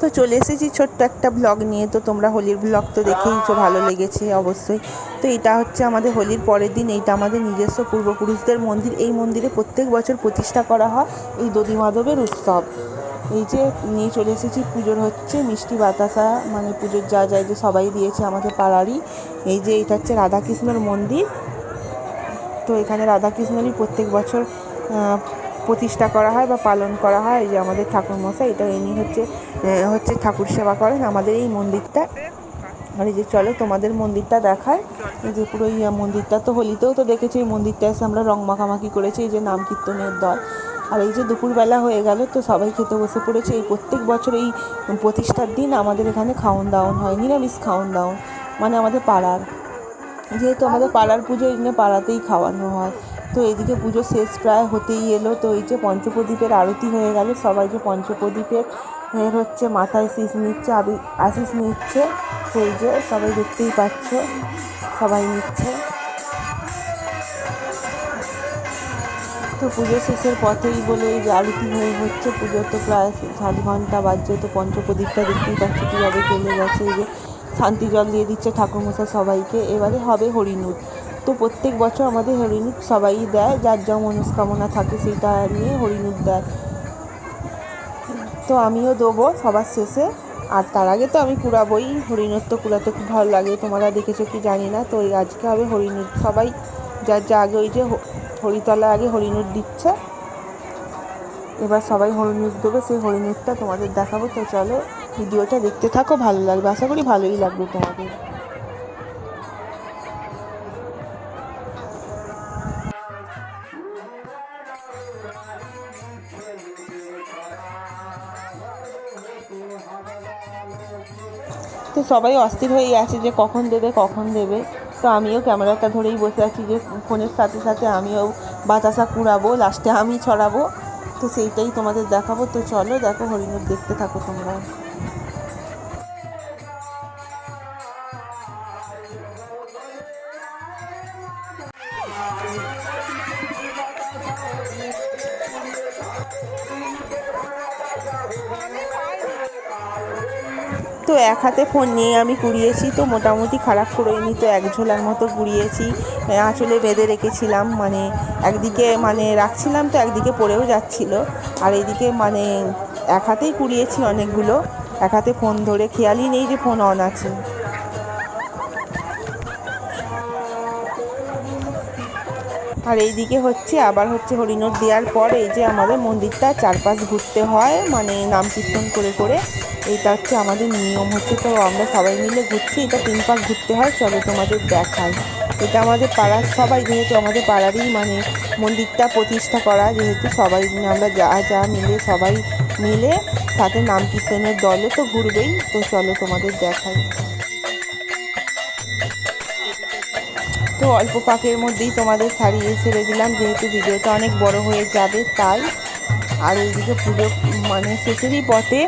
তো চলে এসেছি ছোট্ট একটা ব্লগ নিয়ে। তো তোমরা হোলির ব্লগ তো দেখেইছো, ভালো লেগেছে অবশ্যই। তো এটা হচ্ছে আমাদের হোলির পরের দিন, এইটা আমাদের নিজস্ব পূর্বপুরুষদের মন্দির। এই মন্দিরে প্রত্যেক বছর প্রতিষ্ঠা করা হয় এই দধি মাধবের উৎসব। এই যে নিয়ে চলে এসেছি, পুজোর হচ্ছে মিষ্টি বাতাসা মানে পুজোর যা যা এই যে সবাই দিয়েছে আমাদের পাড়ারই। এই যে এটা হচ্ছে রাধাকৃষ্ণর মন্দির। তো এখানে রাধাকৃষ্ণরই প্রত্যেক বছর প্রতিষ্ঠা করা হয় বা পালন করা হয় যে আমাদের ঠাকুরমশাই, এটা ইনি হচ্ছে হচ্ছে ঠাকুর সেবা করেন। আমাদের এই মন্দিরটা, আর এই যে চলো তোমাদের মন্দিরটা দেখায় এই যে পুরো ইয়া মন্দিরটা, তো হোলিতেও তো দেখেছি, এই মন্দিরটা এসে আমরা রং মাখামাখি করেছি, এই যে নাম কীর্তনের দল। আর এই যে দুপুরবেলা হয়ে গেল, তো সবাই খেতে বসে পড়েছে। এই প্রত্যেক বছর এই প্রতিষ্ঠার দিন আমাদের এখানে খাওন দাওন হয়, নিরামিষ খাওন দাওন মানে আমাদের পাড়ার। যেহেতু আমাদের পাড়ার পুজো জন্য পাড়াতেই খাওয়ানো হয়। তো এদিকে পুজো শেষ প্রায় হতেই এলো। তো এই যে পঞ্চপ্রদীপের আরতি হয়ে গেল, সবাই যে পঞ্চপ্রদীপের এর হচ্ছে মাথায় শীষ নিচ্ছে, আবি আশিস নিচ্ছে, সেই যে সবাই দেখতেই পাচ্ছ, সবাই নিচ্ছে। তো পুজো শেষের পথেই বলে এই যে আরতি হয়ে হচ্ছে, পুজোর তো প্রায় সাত ঘণ্টা বাজছে, তো পঞ্চপ্রদীপটা দেখতেই পাচ্ছি কীভাবে চলে গেছে। এই যে শান্তি জল দিয়ে দিচ্ছে ঠাকুরমশাই সবাইকে। এবারে হবে হরিণুট তো প্রত্যেক বছর আমাদের হরিণুট সবাই দেয়, যার যা মনস্কামনা থাকে সেইটা নিয়ে হরিণুট দেয়। তো আমিও দেবো সবার শেষে। আর তার আগে তো আমি কুড়াবই তো কুড়াতে খুব ভালো লাগে, তোমরা দেখেছ কি জানি না। তো এই আজকে হবে হরিণুট সবাই, যার যা আগে ওই যে হরিতলা আগে হরিণুট দিচ্ছে, এবার সবাই হরিণুট দেবে, সেই হরিণুটটা তোমাদের দেখাবো। তো চলো, ভিডিওটা দেখতে থাকো, ভালো লাগবে। আশা করি ভালোই লাগবে তোমাদের। তো সবাই অস্থির হয়ে আছে যে কখন দেবে কখন দেবে। তো আমিও ক্যামেরাটা ধরেই বসে আছি যে ফোনের সাথে সাথে আমিও বাতাসা কুড়াবো, লাস্টে আমি ছড়াবো। তো সেইটাই তোমাদের দেখাবো। তো চলো দেখো হরিণ দেখতে থাকো তোমরা। তো এক হাতে ফোন নিয়ে আমি কুড়িয়েছি, তো মোটামুটি খারাপ করিনি তো এক ঝোলার মতো কুড়িয়েছি। আঁচলে বেঁধে রেখেছিলাম মানে একদিকে মানে রাখছিলাম তো একদিকে পড়েও যাচ্ছিল, আর এদিকে মানে এক হাতেই কুড়িয়েছি অনেকগুলো। এক হাতে ফোন ধরে, খেয়ালই নেই যে ফোন অন আছে। আর এইদিকে হচ্ছে, আবার হচ্ছে হরিণর দেওয়ার পর এই যে আমাদের মন্দিরটা, চারপাশ ঘুরতে হয় মানে নাম কীর্তন করে করে। এইটা হচ্ছে আমাদের নিয়ম হচ্ছে, তো আমরা সবাই মিলে ঘুরছি। এটা তিন পাক ঘুরতে হয়, চলো তোমাদের দেখাই। এটা আমাদের পাড়ার সবাই যেহেতু আমাদের পাড়ারই মানে মন্দিরটা প্রতিষ্ঠা করা, যেহেতু সবাই আমরা যা যা মিলে, সবাই মিলে সাথে নাম কীর্তনের দলে তো ঘুরবেই, তো চলো তোমাদের দেখাই। তো অল্প পাকের মধ্যেই তোমাদের সারিয়ে ছেড়ে দিলাম। যেহেতু ভিডিওটা অনেক বড় হয়ে যাবে, তাই আর এইদিকে পুজো মানে শেষেরই পথে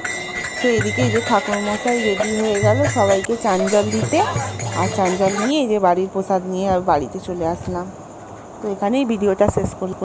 তো এদিকে এই যে ঠাকুরমশাই রেডি হয়ে গেল সবাইকে চান জল দিতে। আর চান জল নিয়ে এই যে বাড়ির প্রসাদ নিয়ে আর বাড়িতে চলে আসলাম। তো এখানেই ভিডিওটা শেষ করলাম।